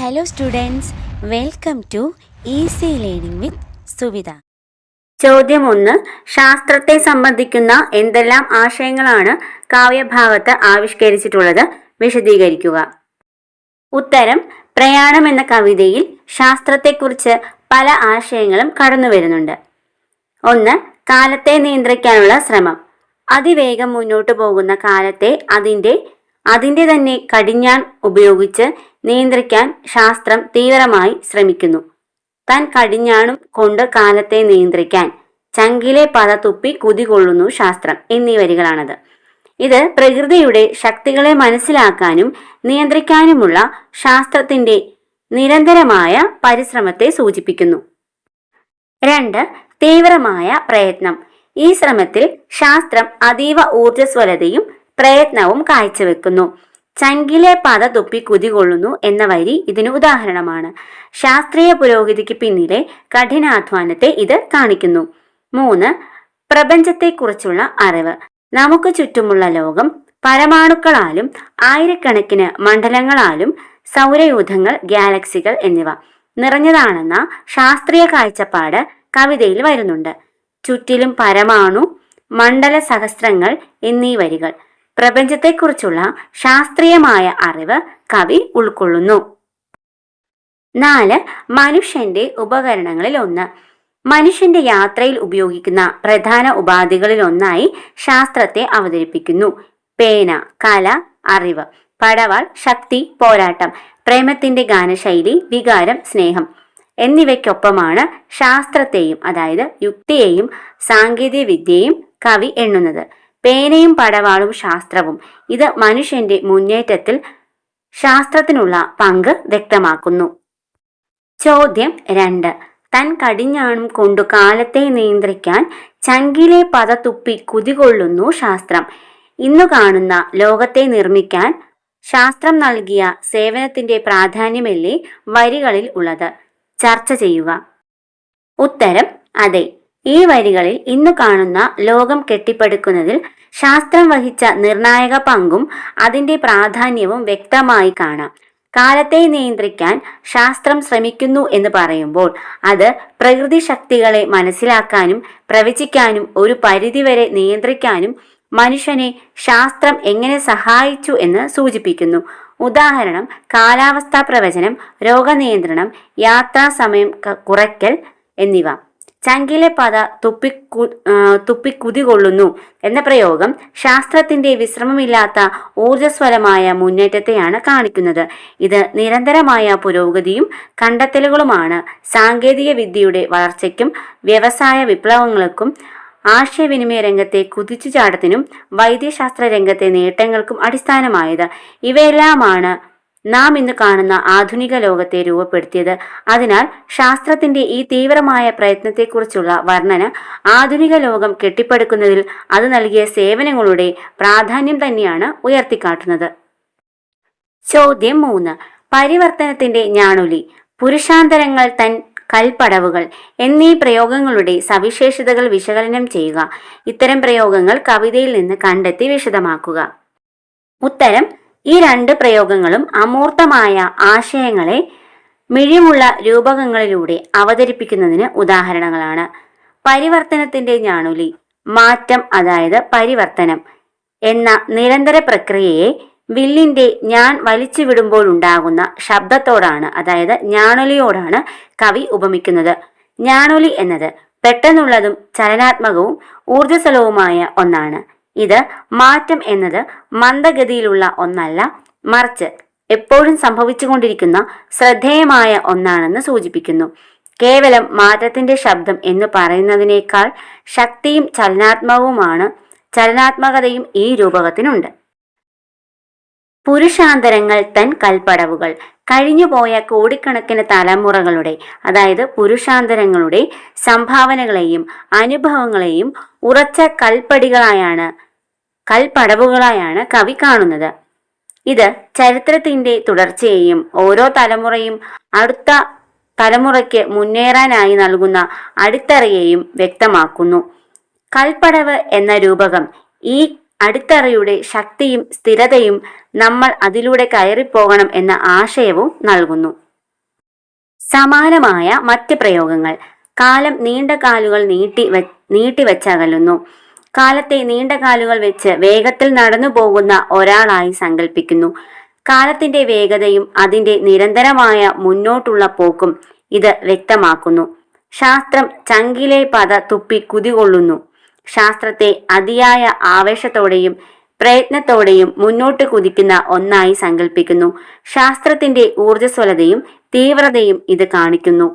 Hello students welcome to easy learning with Suvitha ചോദ്യം ഒന്ന് ശാസ്ത്രത്തെ സംബന്ധിക്കുന്ന എന്തെല്ലാം ആശയങ്ങളാണ് കാവ്യഭാഗത്ത് ആവിഷ്കരിച്ചിട്ടുള്ളത്? വിശദീകരിക്കുക. ഉത്തരം പ്രയാണം എന്ന കവിതയിൽ ശാസ്ത്രത്തെക്കുറിച്ച് പല ആശയങ്ങളും കടന്നു വരുന്നുണ്ട്. ഒന്ന് കാലത്തെ നിയന്ത്രിക്കാനുള്ള ശ്രമം. അതിവേഗം മുന്നോട്ട് പോകുന്ന കാലത്തെ അതിന്റെ അതിന്റെ തന്നെ കടിഞ്ഞാൻ ഉപയോഗിച്ച് നിയന്ത്രിക്കാൻ ശാസ്ത്രം തീവ്രമായി ശ്രമിക്കുന്നു. താൻ കടിഞ്ഞാണും കൊണ്ട് കാലത്തെ നിയന്ത്രിക്കാൻ ചങ്കിലെ പത തുപ്പി കുതികൊള്ളുന്നു ശാസ്ത്രം എന്നീ വരികളാണത്. ഇത് പ്രകൃതിയുടെ ശക്തികളെ മനസ്സിലാക്കാനും നിയന്ത്രിക്കാനുമുള്ള ശാസ്ത്രത്തിന്റെ നിരന്തരമായ പരിശ്രമത്തെ സൂചിപ്പിക്കുന്നു. രണ്ട് തീവ്രമായ പ്രയത്നം. ഈ ശ്രമത്തിൽ ശാസ്ത്രം അതീവ ഊർജസ്വലതയും പ്രയത്നവും കാഴ്ചവെക്കുന്നു. ചങ്കിലെ പത തുപ്പി കുതികൊള്ളുന്നു എന്ന വരി ഇതിന് ഉദാഹരണമാണ്. ശാസ്ത്രീയ പുരോഗതിക്ക് പിന്നിലെ കഠിനാധ്വാനത്തെ ഇത് കാണിക്കുന്നു. മൂന്ന് പ്രപഞ്ചത്തെക്കുറിച്ചുള്ള അറിവ്. നമുക്ക് ചുറ്റുമുള്ള ലോകം പരമാണുക്കളാലും ആയിരക്കണക്കിന് മണ്ഡലങ്ങളാലും സൗരയൂഥങ്ങൾ ഗാലക്സികൾ എന്നിവ. നിറഞ്ഞതാണെന്ന ശാസ്ത്രീയ കാഴ്ചപ്പാട് കവിതയിൽ വരുന്നുണ്ട്. ചുറ്റിലും പരമാണു മണ്ഡല സഹസ്രങ്ങൾ എന്നീ വരികൾ. പ്രപഞ്ചത്തെക്കുറിച്ചുള്ള ശാസ്ത്രീയമായ അറിവ് കവി ഉൾക്കൊള്ളുന്നു. നാല് മനുഷ്യന്റെ ഉപകരണങ്ങളിൽ ഒന്ന് മനുഷ്യന്റെ യാത്രയിൽ ഉപയോഗിക്കുന്ന പ്രധാന ഉപാധികളിൽ ഒന്നായി ശാസ്ത്രത്തെ അവതരിപ്പിക്കുന്നു. പേന കല അറിവ് പടവാൾ ശക്തി പോരാട്ടം പ്രേമത്തിന്റെ ഗാനശൈലി വികാരം സ്നേഹം എന്നിവയ്ക്കൊപ്പമാണ് ശാസ്ത്രത്തെയും അതായത് യുക്തിയെയും സാങ്കേതിക വിദ്യയെയും കവി എണ്ണുന്നത്. പേനയും പടവാളും ശാസ്ത്രവും. ഇത് മനുഷ്യന്റെ മുന്നേറ്റത്തിൽ ശാസ്ത്രത്തിനുള്ള പങ്ക് വ്യക്തമാക്കുന്നു. ചോദ്യം രണ്ട്. തൻ കടിഞ്ഞാണും കൊണ്ടു കാലത്തെ നിയന്ത്രിക്കാൻ ചങ്കിലെ പത തുപ്പി കുതികൊള്ളുന്നു ശാസ്ത്രം. ഇന്നു കാണുന്ന ലോകത്തെ നിർമ്മിക്കാൻ ശാസ്ത്രം നൽകിയ സേവനത്തിന്റെ പ്രാധാന്യമല്ലേ വരികളിൽ ഉള്ളത്? ചർച്ച ചെയ്യുക. ഉത്തരം അതെ. ഈ വരികളിൽ ഇന്നു കാണുന്ന ലോകം കെട്ടിപ്പടുക്കുന്നതിൽ ശാസ്ത്രം വഹിച്ച നിർണായക പങ്കും അതിന്റെ പ്രാധാന്യവും വ്യക്തമായി കാണാം. കാലത്തെ നിയന്ത്രിക്കാൻ ശാസ്ത്രം ശ്രമിക്കുന്നു എന്ന് പറയുമ്പോൾ അത് പ്രകൃതി ശക്തികളെ മനസ്സിലാക്കാനും പ്രവചിക്കാനും ഒരു പരിധിവരെ നിയന്ത്രിക്കാനും മനുഷ്യനെ ശാസ്ത്രം എങ്ങനെ സഹായിച്ചു എന്ന് സൂചിപ്പിക്കുന്നു. ഉദാഹരണം കാലാവസ്ഥാ പ്രവചനം രോഗനിയന്ത്രണം യാത്രാ സമയം കുറയ്ക്കൽ എന്നിവ. ചങ്കിലെ പത തുപ്പി തുപ്പിക്കുതി കൊള്ളുന്നു എന്ന പ്രയോഗം ശാസ്ത്രത്തിന്റെ വിശ്രമമില്ലാത്ത ഊർജസ്വലമായ മുന്നേറ്റത്തെയാണ് കാണിക്കുന്നത്. ഇത് നിരന്തരമായ പുരോഗതിയും കണ്ടെത്തലുകളുമാണ് സാങ്കേതിക വിദ്യയുടെ വളർച്ചയ്ക്കും വ്യവസായ വിപ്ലവങ്ങൾക്കും ആശയവിനിമയ രംഗത്തെ കുതിച്ചുചാട്ടത്തിനും വൈദ്യശാസ്ത്ര രംഗത്തെ നേട്ടങ്ങൾക്കും അടിസ്ഥാനമായത്. ഇവയെല്ലാമാണ് നാം ഇന്ന് കാണുന്ന ആധുനിക ലോകത്തെ രൂപപ്പെടുത്തിയത്. അതിനാൽ ശാസ്ത്രത്തിന്റെ ഈ തീവ്രമായ പ്രയത്നത്തെക്കുറിച്ചുള്ള വർണന ആധുനിക ലോകം കെട്ടിപ്പടുക്കുന്നതിൽ അത് നൽകിയ സേവനങ്ങളുടെ പ്രാധാന്യം തന്നെയാണ് ഉയർത്തിക്കാട്ടുന്നത്. ചോദ്യം മൂന്ന്. പരിവർത്തനത്തിന്റെ ഞാണുലി. പുരുഷാന്തരങ്ങൾ തൻ കൽപ്പടവുകൾ എന്നീ പ്രയോഗങ്ങളുടെ സവിശേഷതകൾ വിശകലനം ചെയ്യുക. ഇത്തരം പ്രയോഗങ്ങൾ കവിതയിൽ നിന്ന് കണ്ടെത്തി വിശദമാക്കുക. ഉത്തരം ഈ രണ്ട് പ്രയോഗങ്ങളും അമൂർത്തമായ ആശയങ്ങളെ മിഴിമുള്ള രൂപകങ്ങളിലൂടെ അവതരിപ്പിക്കുന്നതിന് ഉദാഹരണങ്ങളാണ്. പരിവർത്തനത്തിന്റെ ഞാണുലി മാറ്റം അതായത് പരിവർത്തനം എന്ന നിരന്തര പ്രക്രിയയെ വില്ലിന്റെ ഞാൻ വലിച്ചു വിടുമ്പോൾ ഉണ്ടാകുന്ന ശബ്ദത്തോടാണ് അതായത് ഞാണൊലിയോടാണ് കവി ഉപമിക്കുന്നത്. ഞാണൊലി എന്നത് പെട്ടെന്നുള്ളതും ചലനാത്മകവും ഊർജസ്വലവുമായ ഒന്നാണ്. ഇത് മാറ്റം എന്നത് മന്ദഗതിയിലുള്ള ഒന്നല്ല മറിച്ച് എപ്പോഴും സംഭവിച്ചുകൊണ്ടിരിക്കുന്ന ശ്രദ്ധേയമായ ഒന്നാണെന്ന് സൂചിപ്പിക്കുന്നു. കേവലം മാറ്റത്തിന്റെ ശബ്ദം എന്ന് പറയുന്നതിനേക്കാൾ ശക്തിയും ചലനാത്മകവുമാണ് ചലനാത്മകതയും ഈ രൂപകത്തിനുണ്ട്. പുരുഷാന്തരങ്ങൾ തൻ കൽപ്പടവുകൾ. കഴിഞ്ഞുപോയ കോടിക്കണക്കിന് തലമുറകളുടെ അതായത് പുരുഷാന്തരങ്ങളുടെ സംഭാവനകളെയും അനുഭവങ്ങളെയും ഉറച്ച കൽപ്പടികളായാണ് കൽപ്പടവുകളായാണ് കവി കാണുന്നത്. ഇത് ചരിത്രത്തിന്റെ തുടർച്ചയെയും ഓരോ തലമുറയും അടുത്ത തലമുറയ്ക്ക് മുന്നേറാനായി നൽകുന്ന അടിത്തറയെയും വ്യക്തമാക്കുന്നു. കൽപ്പടവ് എന്ന രൂപകം ഈ അടിത്തറയുടെ ശക്തിയും സ്ഥിരതയും നമ്മൾ അതിലൂടെ കയറിപ്പോകണം എന്ന ആശയവും നൽകുന്നു. സമാനമായ മറ്റ് പ്രയോഗങ്ങൾ കാലം നീണ്ട കാലുകൾ നീട്ടി നീട്ടിവച്ചകലുന്നു കാലത്തെ നീണ്ട കാലുകൾ വെച്ച് വേഗത്തിൽ നടന്നു പോകുന്ന ഒരാളായി സങ്കല്പിക്കുന്നു കാലത്തിന്റെ വേഗതയും അതിന്റെ നിരന്തരമായ മുന്നോട്ടുള്ള പോക്കും ഇത് വ്യക്തമാക്കുന്നു. ശാസ്ത്രം ചങ്കിലെ പത തുപ്പി കുതികൊള്ളുന്നു. ശാസ്ത്രത്തെ അതിയായ ആവേശത്തോടെയും പ്രയത്നത്തോടെയും മുന്നോട്ട് കുതിക്കുന്ന ഒന്നായി സങ്കല്പിക്കുന്നു ശാസ്ത്രത്തിന്റെ ഊർജസ്വലതയും തീവ്രതയും ഇത് കാണിക്കുന്നു.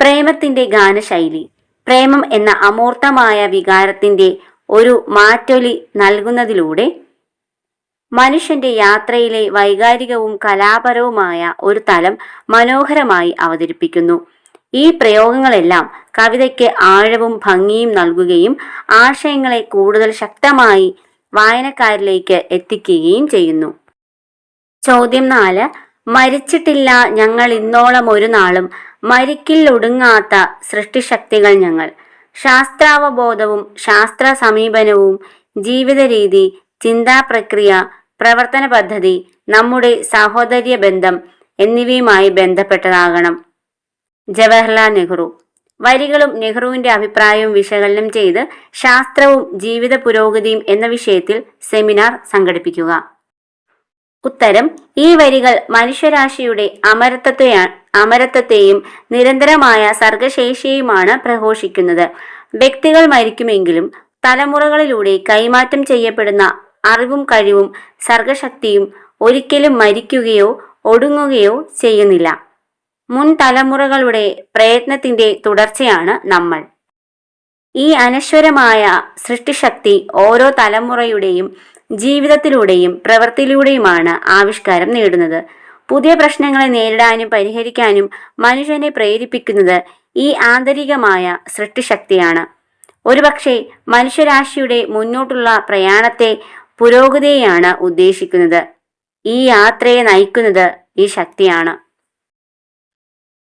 പ്രേമത്തിന്റെ ഗാനശൈലി. പ്രേമം എന്ന അമൂർത്തമായ വികാരത്തിന്റെ ഒരു മാറ്റൊലി നൽകുന്നതിലൂടെ മനുഷ്യന്റെ യാത്രയിലെ വൈകാരികവും കലാപരവുമായ ഒരു തലം മനോഹരമായി അവതരിപ്പിക്കുന്നു. ഈ പ്രയോഗങ്ങളെല്ലാം കവിതയ്ക്ക് ആഴവും ഭംഗിയും നൽകുകയും ആശയങ്ങളെ കൂടുതൽ ശക്തമായി വായനക്കാരിലേക്ക് എത്തിക്കുകയും ചെയ്യുന്നു. ചോദ്യം നാല് മരിച്ചിട്ടില്ല ഞങ്ങൾ ഇന്നോളം ഒരു നാളും മരിക്കില്ലൊടുങ്ങാത്ത സൃഷ്ടിശക്തികൾ ഞങ്ങൾ. ശാസ്ത്രാവബോധവും ശാസ്ത്ര സമീപനവും ജീവിത രീതി ചിന്താ പ്രക്രിയ പ്രവർത്തന പദ്ധതി നമ്മുടെ സഹോദര്യ ബന്ധം എന്നിവയുമായി ബന്ധപ്പെട്ടതാകണം. ജവഹർലാൽ നെഹ്റു. വരികളും നെഹ്റുവിന്റെ അഭിപ്രായവും വിശകലനം ചെയ്ത് ശാസ്ത്രവും ജീവിത പുരോഗതിയും എന്ന വിഷയത്തിൽ സെമിനാർ സംഘടിപ്പിക്കുക. ഉത്തരം ഈ വരികൾ മനുഷ്യരാശിയുടെ അമരത്വത്തെയാണ് അമരത്വത്തെയും നിരന്തരമായ സർഗശേഷിയെയുമാണ് പ്രഘോഷിക്കുന്നത്. വ്യക്തികൾ മരിക്കുമെങ്കിലും തലമുറകളിലൂടെ കൈമാറ്റം ചെയ്യപ്പെടുന്ന അറിവും കഴിവും സർഗശക്തിയും ഒരിക്കലും മരിക്കുകയോ ഒടുങ്ങുകയോ ചെയ്യുന്നില്ല. മുൻ തലമുറകളുടെ പ്രയത്നത്തിന്റെ തുടർച്ചയാണ് നമ്മൾ. ഈ അനശ്വരമായ സൃഷ്ടിശക്തി ഓരോ തലമുറയുടെയും ജീവിതത്തിലൂടെയും പ്രവൃത്തിയിലൂടെയുമാണ് ആവിഷ്കാരം നേടുന്നത്. പുതിയ പ്രശ്നങ്ങളെ നേരിടാനും പരിഹരിക്കാനും മനുഷ്യനെ പ്രേരിപ്പിക്കുന്നത് ഈ ആന്തരികമായ സൃഷ്ടിശക്തിയാണ്. ഒരുപക്ഷെ മനുഷ്യരാശിയുടെ മുന്നോട്ടുള്ള പ്രയാണത്തെ പുരോഗതിയെയാണ് ഉദ്ദേശിക്കുന്നത്. ഈ യാത്രയെ നയിക്കുന്നത് ഈ ശക്തിയാണ്.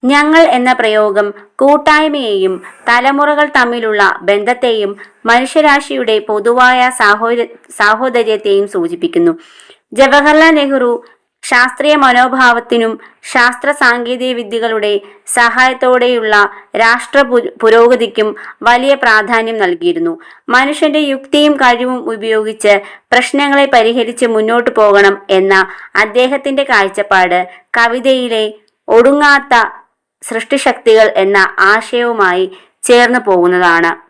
ഞങ്ങൾ എന്ന പ്രയോഗം കൂട്ടായ്മയെയും തലമുറകൾ തമ്മിലുള്ള ബന്ധത്തെയും മനുഷ്യരാശിയുടെ പൊതുവായ സാഹോദര്യ സാഹോദര്യത്തെയും സൂചിപ്പിക്കുന്നു. ജവഹർലാൽ നെഹ്റു ശാസ്ത്രീയ മനോഭാവത്തിനും ശാസ്ത്ര സാങ്കേതിക വിദ്യകളുടെ സഹായത്തോടെയുള്ള രാഷ്ട്ര പുരോഗതിക്കും വലിയ പ്രാധാന്യം നൽകിയിരുന്നു. മനുഷ്യന്റെ യുക്തിയും കഴിവും ഉപയോഗിച്ച് പ്രശ്നങ്ങളെ പരിഹരിച്ച് മുന്നോട്ടു പോകണം എന്ന അദ്ദേഹത്തിന്റെ കാഴ്ചപ്പാട് കവിതയിലെ ഒടുങ്ങാത്ത സൃഷ്ടിശക്തികൾ എന്ന ആശയവുമായി ചേർന്ന് പോകുന്നതാണ്.